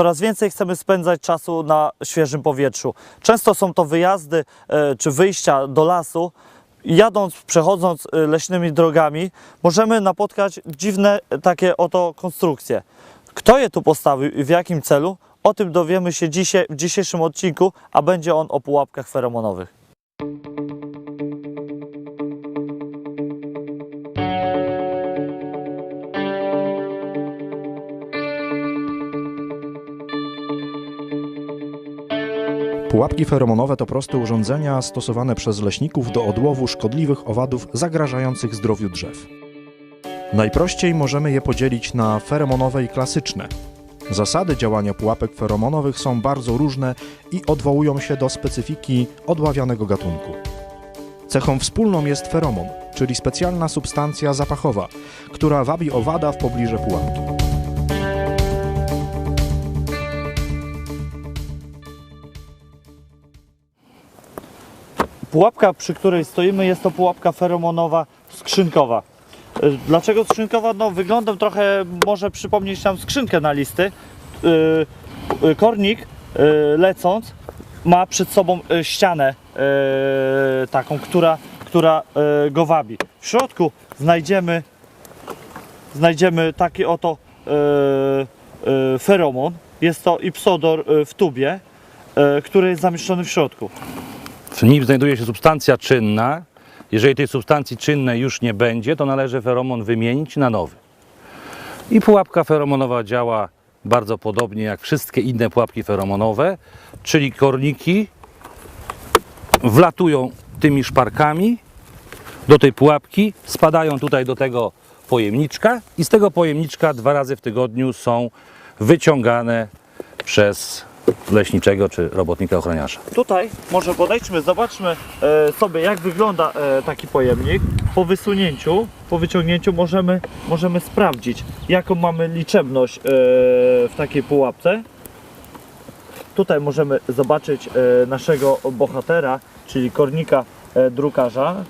coraz więcej chcemy spędzać czasu na świeżym powietrzu. Często są to wyjazdy e, czy wyjścia do lasu. Jadąc, przechodząc e, leśnymi drogami, możemy napotkać dziwne e, takie oto konstrukcje. Kto je tu postawił i w jakim celu? O tym dowiemy się dzisiaj, w dzisiejszym odcinku, a będzie on o pułapkach feromonowych. Pułapki feromonowe to proste urządzenia stosowane przez leśników do odłowu szkodliwych owadów zagrażających zdrowiu drzew. Najprościej możemy je podzielić na feromonowe i klasyczne. Zasady działania pułapek feromonowych są bardzo różne i odwołują się do specyfiki odławianego gatunku. Cechą wspólną jest feromon, czyli specjalna substancja zapachowa, która wabi owada w pobliże pułapki. Pułapka, przy której stoimy, jest to pułapka feromonowa skrzynkowa. Y, Dlaczego skrzynkowa? No, wyglądem trochę może przypomnieć nam skrzynkę na listy. Y, y, Kornik lecąc ma przed sobą ścianę taką, która, która go wabi. W środku znajdziemy, znajdziemy taki oto feromon. Jest to ipsodor w tubie, który jest zamieszczony w środku. W nim znajduje się substancja czynna. Jeżeli tej substancji czynnej już nie będzie, to należy feromon wymienić na nowy. I pułapka feromonowa działa bardzo podobnie jak wszystkie inne pułapki feromonowe, czyli korniki wlatują tymi szparkami do tej pułapki, spadają tutaj do tego pojemniczka i z tego pojemniczka dwa razy w tygodniu są wyciągane przez leśniczego czy robotnika ochroniarza. Tutaj może podejdźmy, zobaczmy e, sobie jak wygląda e, taki pojemnik. Po wysunięciu, po wyciągnięciu możemy, możemy sprawdzić jaką mamy liczebność e, w takiej pułapce. Tutaj możemy zobaczyć e, naszego bohatera, czyli kornika e, drukarza.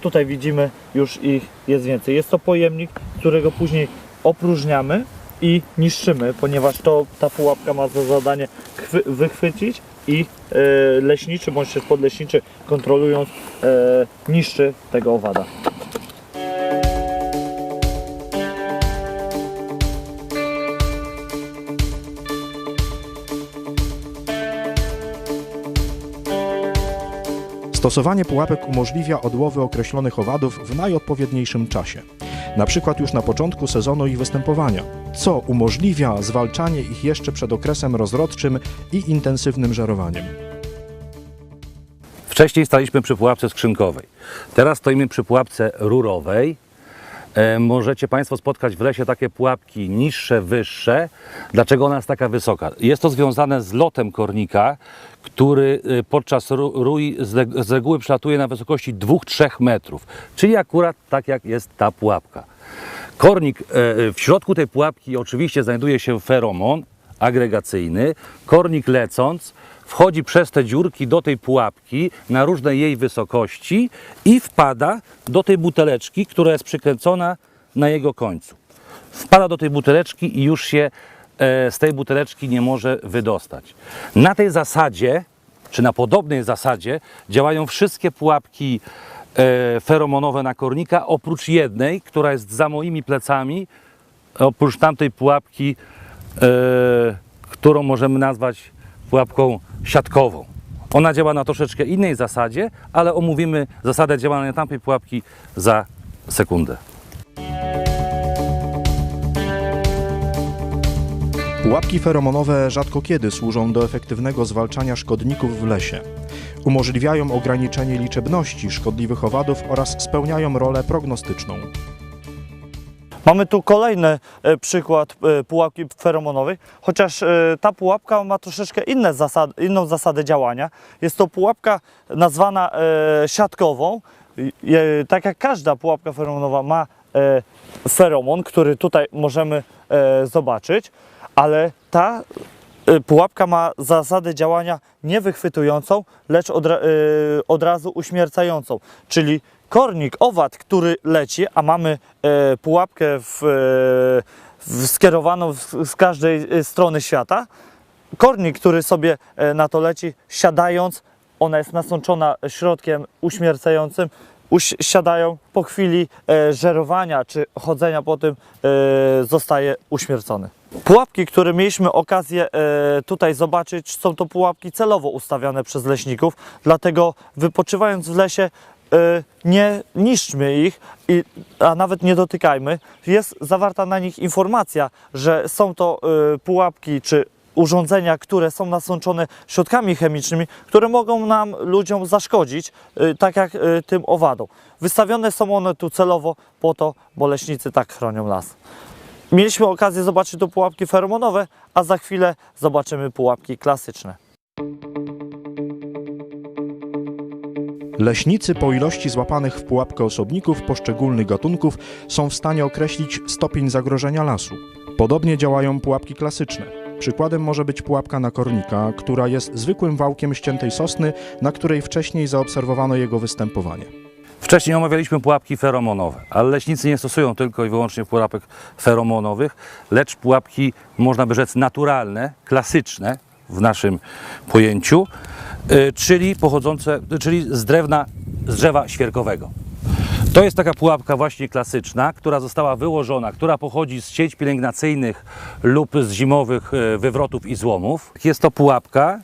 Tutaj widzimy już ich jest więcej. Jest to pojemnik, którego później opróżniamy i niszczymy, ponieważ to ta pułapka ma za zadanie chwy, wychwycić i e, leśniczy bądź też podleśniczy kontrolując e, niszczy tego owada. Stosowanie pułapek umożliwia odłowy określonych owadów w najodpowiedniejszym czasie, na przykład już na początku sezonu ich występowania, co umożliwia zwalczanie ich jeszcze przed okresem rozrodczym i intensywnym żerowaniem. Wcześniej staliśmy przy pułapce skrzynkowej. Teraz stoimy przy pułapce rurowej. E, możecie Państwo spotkać w lesie takie pułapki niższe, wyższe. Dlaczego ona jest taka wysoka? Jest to związane z lotem kornika, który e, podczas rui z reg- z reguły przelatuje na wysokości 2-3 metrów. Czyli akurat tak jak jest ta pułapka. Kornik, e, w środku tej pułapki oczywiście znajduje się feromon agregacyjny. Kornik lecąc wchodzi przez te dziurki do tej pułapki na różnej jej wysokości i wpada do tej buteleczki, która jest przykręcona na jego końcu. Wpada do tej buteleczki i już się e, z tej buteleczki nie może wydostać. Na tej zasadzie, czy na podobnej zasadzie działają wszystkie pułapki e, feromonowe na kornika, oprócz jednej, która jest za moimi plecami, oprócz tamtej pułapki, e, którą możemy nazwać pułapką siatkową. Ona działa na troszeczkę innej zasadzie, ale omówimy zasadę działania tamtej pułapki za sekundę. Pułapki feromonowe rzadko kiedy służą do efektywnego zwalczania szkodników w lesie. Umożliwiają ograniczenie liczebności szkodliwych owadów oraz spełniają rolę prognostyczną. Mamy tu kolejny e, przykład e, pułapki feromonowej, chociaż e, ta pułapka ma troszeczkę inne zasady, inną zasadę działania. Jest to pułapka nazwana siatkową. Tak jak każda pułapka feromonowa ma feromon, który tutaj możemy zobaczyć, ale ta pułapka ma zasadę działania nie wychwytującą, lecz od, ra- y, od razu uśmiercającą. Czyli kornik, owad, który leci, a mamy e, pułapkę w, e, w skierowaną z, każdej e, strony świata, kornik, który sobie e, na to leci, siadając, ona jest nasączona środkiem uśmiercającym, uś, siadają po chwili e, żerowania czy chodzenia po tym zostaje uśmiercony. Pułapki, które mieliśmy okazję e, tutaj zobaczyć, są to pułapki celowo ustawiane przez leśników, dlatego wypoczywając w lesie e, nie niszczmy ich, a nawet nie dotykajmy. Jest zawarta na nich informacja, że są to e, pułapki czy urządzenia, które są nasączone środkami chemicznymi, które mogą nam, ludziom zaszkodzić, tak jak tym owadom. Wystawione są one tu celowo po to, bo leśnicy tak chronią las. Mieliśmy okazję zobaczyć tu pułapki feromonowe, a za chwilę zobaczymy pułapki klasyczne. Leśnicy po ilości złapanych w pułapkę osobników poszczególnych gatunków są w stanie określić stopień zagrożenia lasu. Podobnie działają pułapki klasyczne. Przykładem może być pułapka na kornika, która jest zwykłym wałkiem ściętej sosny, na której wcześniej zaobserwowano jego występowanie. Wcześniej omawialiśmy pułapki feromonowe, ale leśnicy nie stosują tylko i wyłącznie pułapek feromonowych, lecz pułapki, można by rzec, naturalne, klasyczne w naszym pojęciu, y, czyli pochodzące, czyli z drewna, z drzewa świerkowego. To jest taka pułapka właśnie klasyczna, która została wyłożona, która pochodzi z sieć pielęgnacyjnych lub z zimowych e, wywrotów i złomów. Jest to pułapka,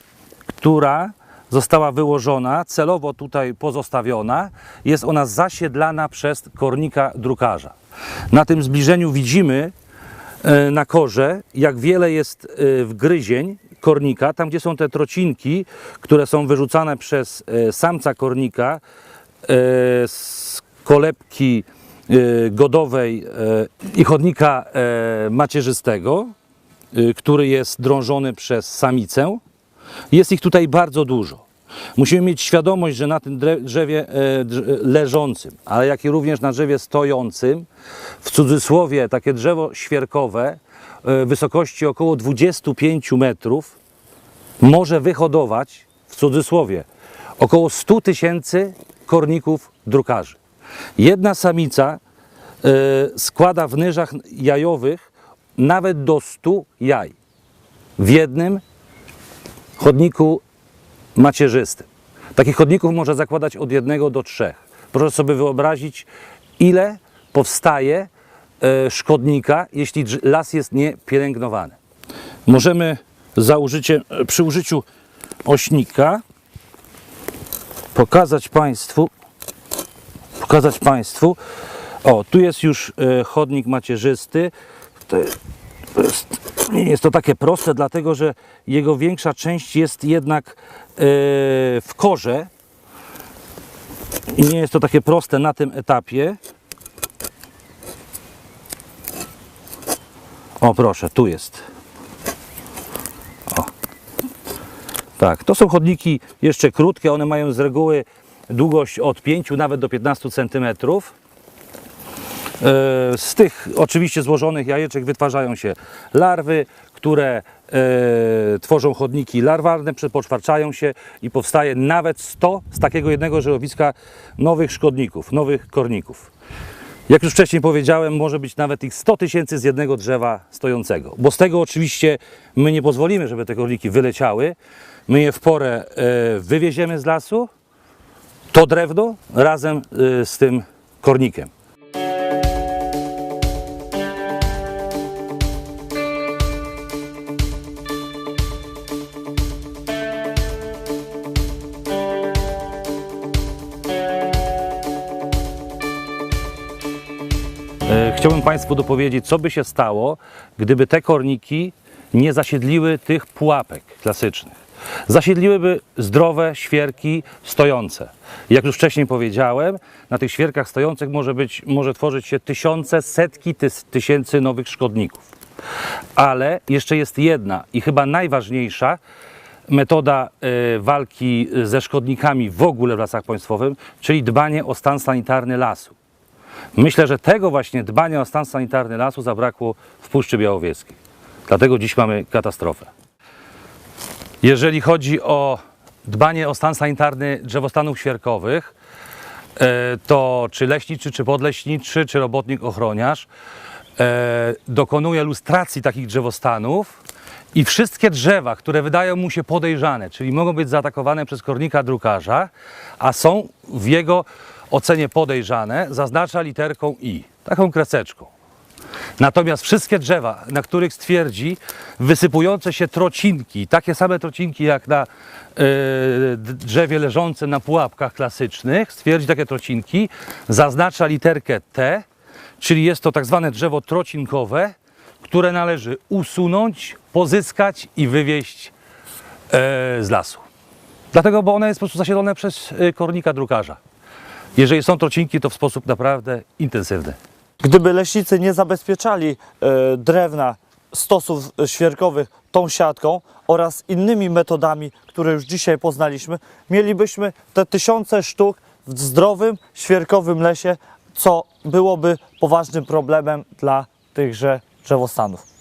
która została wyłożona, celowo tutaj pozostawiona. Jest ona zasiedlana przez kornika drukarza. Na tym zbliżeniu widzimy e, na korze, jak wiele jest e, wgryzień kornika, tam gdzie są te trocinki, które są wyrzucane przez e, samca kornika z kolebki godowej i chodnika macierzystego, który jest drążony przez samicę. Jest ich tutaj bardzo dużo. Musimy mieć świadomość, że na tym drzewie e, leżącym, ale jak i również na drzewie stojącym, w cudzysłowie takie drzewo świerkowe e, wysokości około 25 metrów może wyhodować, w cudzysłowie, około 100 tysięcy korników drukarzy. Jedna samica e, składa w nyżach jajowych nawet do 100 jaj w jednym chodniku macierzystym. Takich chodników może zakładać od jednego do trzech. Proszę sobie wyobrazić, ile powstaje e, szkodnika, jeśli las jest niepielęgnowany. Możemy za użyciem, przy użyciu ośnika pokazać Państwu, pokazać Państwu, o, tu jest już e, chodnik macierzysty. Jest to takie proste, dlatego że jego większa część jest jednak e, w korze i nie jest to takie proste na tym etapie. O proszę, tu jest. O. Tak, to są chodniki jeszcze krótkie, one mają z reguły długość od 5 nawet do 15 centymetrów. E, Z tych oczywiście złożonych jajeczek wytwarzają się larwy, które e, tworzą chodniki larwalne, przepoczwarczają się i powstaje nawet 100 z takiego jednego żyrowiska nowych szkodników, nowych korników. Jak już wcześniej powiedziałem, może być nawet ich 100 tysięcy z jednego drzewa stojącego. Bo z tego oczywiście my nie pozwolimy, żeby te korniki wyleciały. My je w porę e, wywieziemy z lasu, to drewno razem z tym kornikiem. Chciałbym Państwu dopowiedzieć, co by się stało, gdyby te korniki nie zasiedliły tych pułapek klasycznych. Zasiedliłyby zdrowe świerki stojące. Jak już wcześniej powiedziałem, na tych świerkach stojących może, być, może tworzyć się tysiące, setki tys tysięcy nowych szkodników. Ale jeszcze jest jedna i chyba najważniejsza metoda e, walki ze szkodnikami w ogóle w lasach państwowych, czyli dbanie o stan sanitarny lasu. Myślę, że tego właśnie dbania o stan sanitarny lasu zabrakło w Puszczy Białowieskiej. Dlatego dziś mamy katastrofę. Jeżeli chodzi o dbanie o stan sanitarny drzewostanów świerkowych, e, to czy leśniczy, czy podleśniczy, czy robotnik ochroniarz e, dokonuje lustracji takich drzewostanów i wszystkie drzewa, które wydają mu się podejrzane, czyli mogą być zaatakowane przez kornika drukarza, a są w jego ocenie podejrzane, zaznacza literką I, taką kreseczką. Natomiast wszystkie drzewa, na których stwierdzi wysypujące się trocinki, takie same trocinki jak na d- drzewie leżące na pułapkach klasycznych, stwierdzi takie trocinki, zaznacza literkę T, czyli jest to tak zwane drzewo trocinkowe, które należy usunąć, pozyskać i wywieźć e, z lasu. Dlatego, bo one jest po prostu zasiedlone przez e, kornika drukarza. Jeżeli są trocinki, to w sposób naprawdę intensywny. Gdyby leśnicy nie zabezpieczali e, drewna stosów świerkowych tą siatką oraz innymi metodami, które już dzisiaj poznaliśmy, mielibyśmy te tysiące sztuk w zdrowym, świerkowym lesie, co byłoby poważnym problemem dla tychże drzewostanów.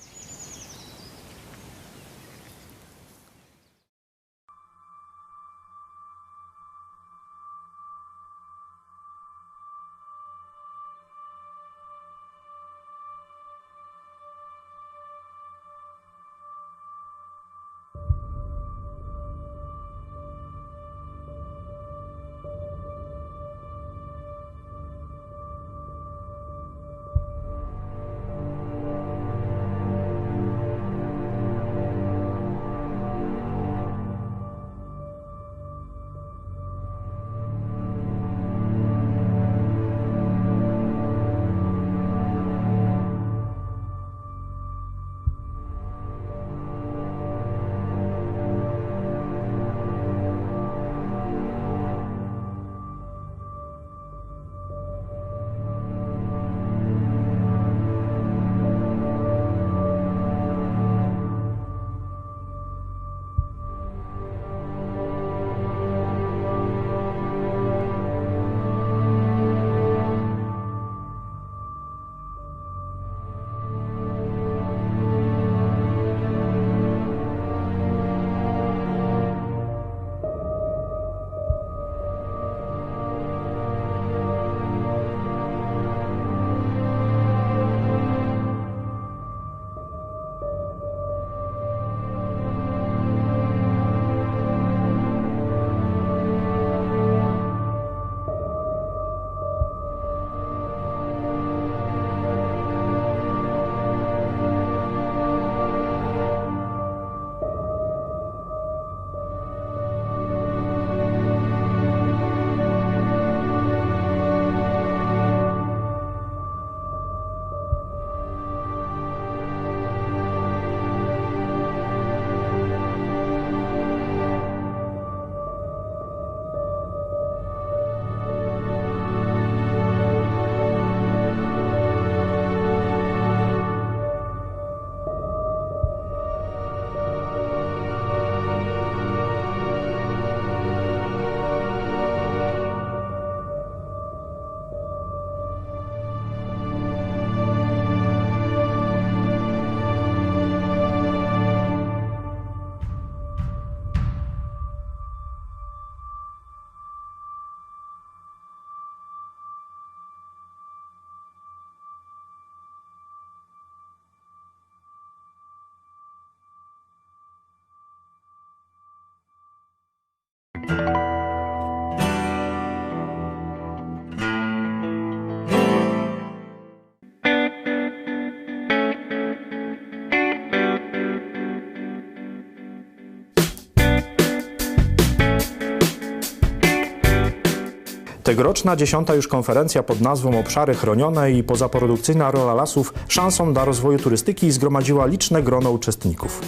Tegoroczna dziesiąta już konferencja pod nazwą Obszary chronione i pozaprodukcyjna rola lasów szansą dla rozwoju turystyki zgromadziła liczne grono uczestników.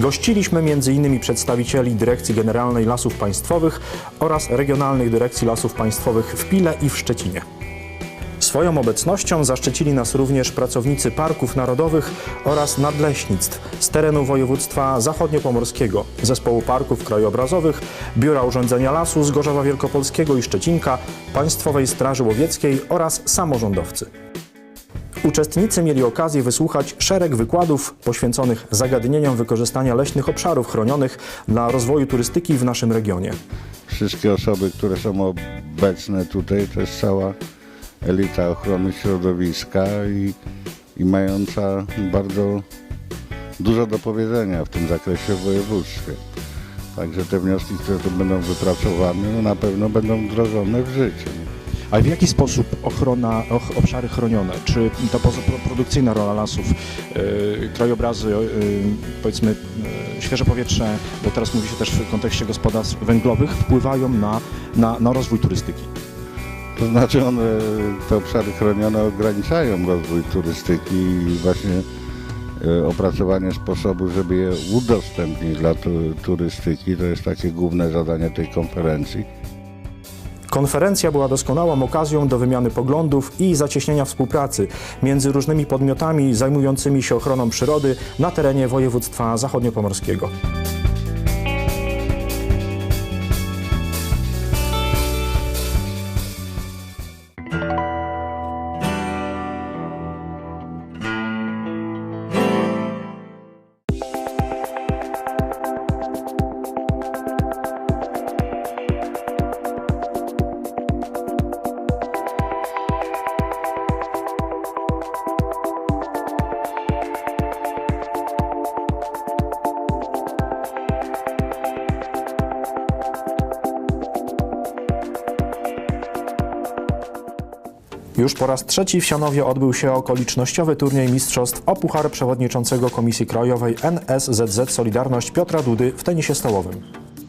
Gościliśmy m.in. przedstawicieli Dyrekcji Generalnej Lasów Państwowych oraz Regionalnych Dyrekcji Lasów Państwowych w Pile i w Szczecinie. Swoją obecnością zaszczycili nas również pracownicy parków narodowych oraz nadleśnictw z terenu województwa zachodniopomorskiego, Zespołu Parków Krajobrazowych, Biura Urządzenia Lasu z Gorzowa Wielkopolskiego i Szczecinka, Państwowej Straży Łowieckiej oraz samorządowcy. Uczestnicy mieli okazję wysłuchać szereg wykładów poświęconych zagadnieniom wykorzystania leśnych obszarów chronionych dla rozwoju turystyki w naszym regionie. Wszystkie osoby, które są obecne tutaj, to jest cała elita ochrony środowiska i, i mająca bardzo dużo do powiedzenia w tym zakresie w województwie. Także te wnioski, które tu będą wypracowane, no na pewno będą wdrożone w życie. A w jaki sposób ochrona, och, obszary chronione, czy to produkcyjna rola lasów, yy, krajobrazy, yy, powiedzmy yy, świeże powietrze, bo teraz mówi się też w kontekście gospodarstw węglowych, wpływają na, na, na rozwój turystyki? To znaczy one, te obszary chronione ograniczają rozwój turystyki i właśnie opracowanie sposobu, żeby je udostępnić dla tu, turystyki, to jest takie główne zadanie tej konferencji. Konferencja była doskonałą okazją do wymiany poglądów i zacieśnienia współpracy między różnymi podmiotami zajmującymi się ochroną przyrody na terenie województwa zachodniopomorskiego. Już po raz trzeci w Sianowie odbył się okolicznościowy turniej mistrzostw o Puchar Przewodniczącego Komisji Krajowej NSZZ Solidarność Piotra Dudy w tenisie stołowym.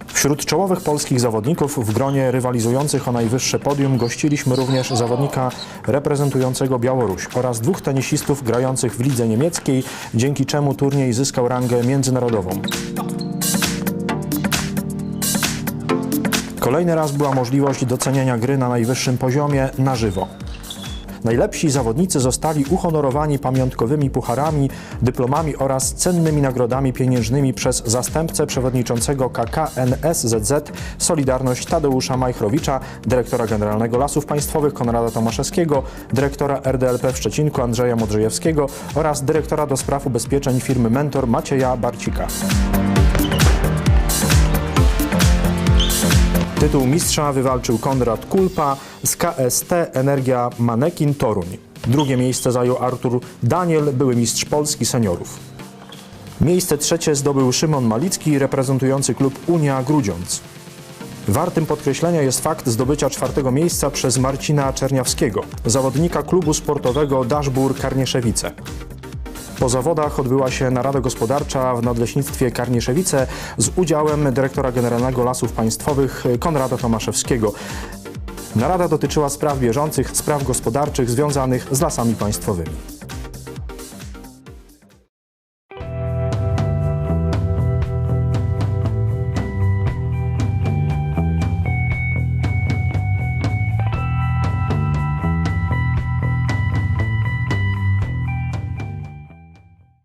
Wśród czołowych polskich zawodników w gronie rywalizujących o najwyższe podium gościliśmy również zawodnika reprezentującego Białoruś oraz dwóch tenisistów grających w lidze niemieckiej, dzięki czemu turniej zyskał rangę międzynarodową. Kolejny raz była możliwość docenienia gry na najwyższym poziomie na żywo. Najlepsi zawodnicy zostali uhonorowani pamiątkowymi pucharami, dyplomami oraz cennymi nagrodami pieniężnymi przez zastępcę przewodniczącego KKNSZZ Solidarność Tadeusza Majchrowicza, dyrektora generalnego Lasów Państwowych Konrada Tomaszewskiego, dyrektora RDLP w Szczecinku Andrzeja Modrzejewskiego oraz dyrektora do spraw ubezpieczeń firmy Mentor Macieja Barcika. Tytuł mistrza wywalczył Konrad Kulpa z KST Energia Manekin Toruń. Drugie miejsce zajął Artur Daniel, były mistrz Polski seniorów. Miejsce trzecie zdobył Szymon Malicki, reprezentujący klub Unia Grudziądz. Wartym podkreślenia jest fakt zdobycia czwartego miejsca przez Marcina Czerniawskiego, zawodnika klubu sportowego Daszbur Karnieszewice. Po zawodach odbyła się narada gospodarcza w Nadleśnictwie Karnieszewice z udziałem dyrektora generalnego Lasów Państwowych Konrada Tomaszewskiego. Narada dotyczyła spraw bieżących, spraw gospodarczych związanych z lasami państwowymi.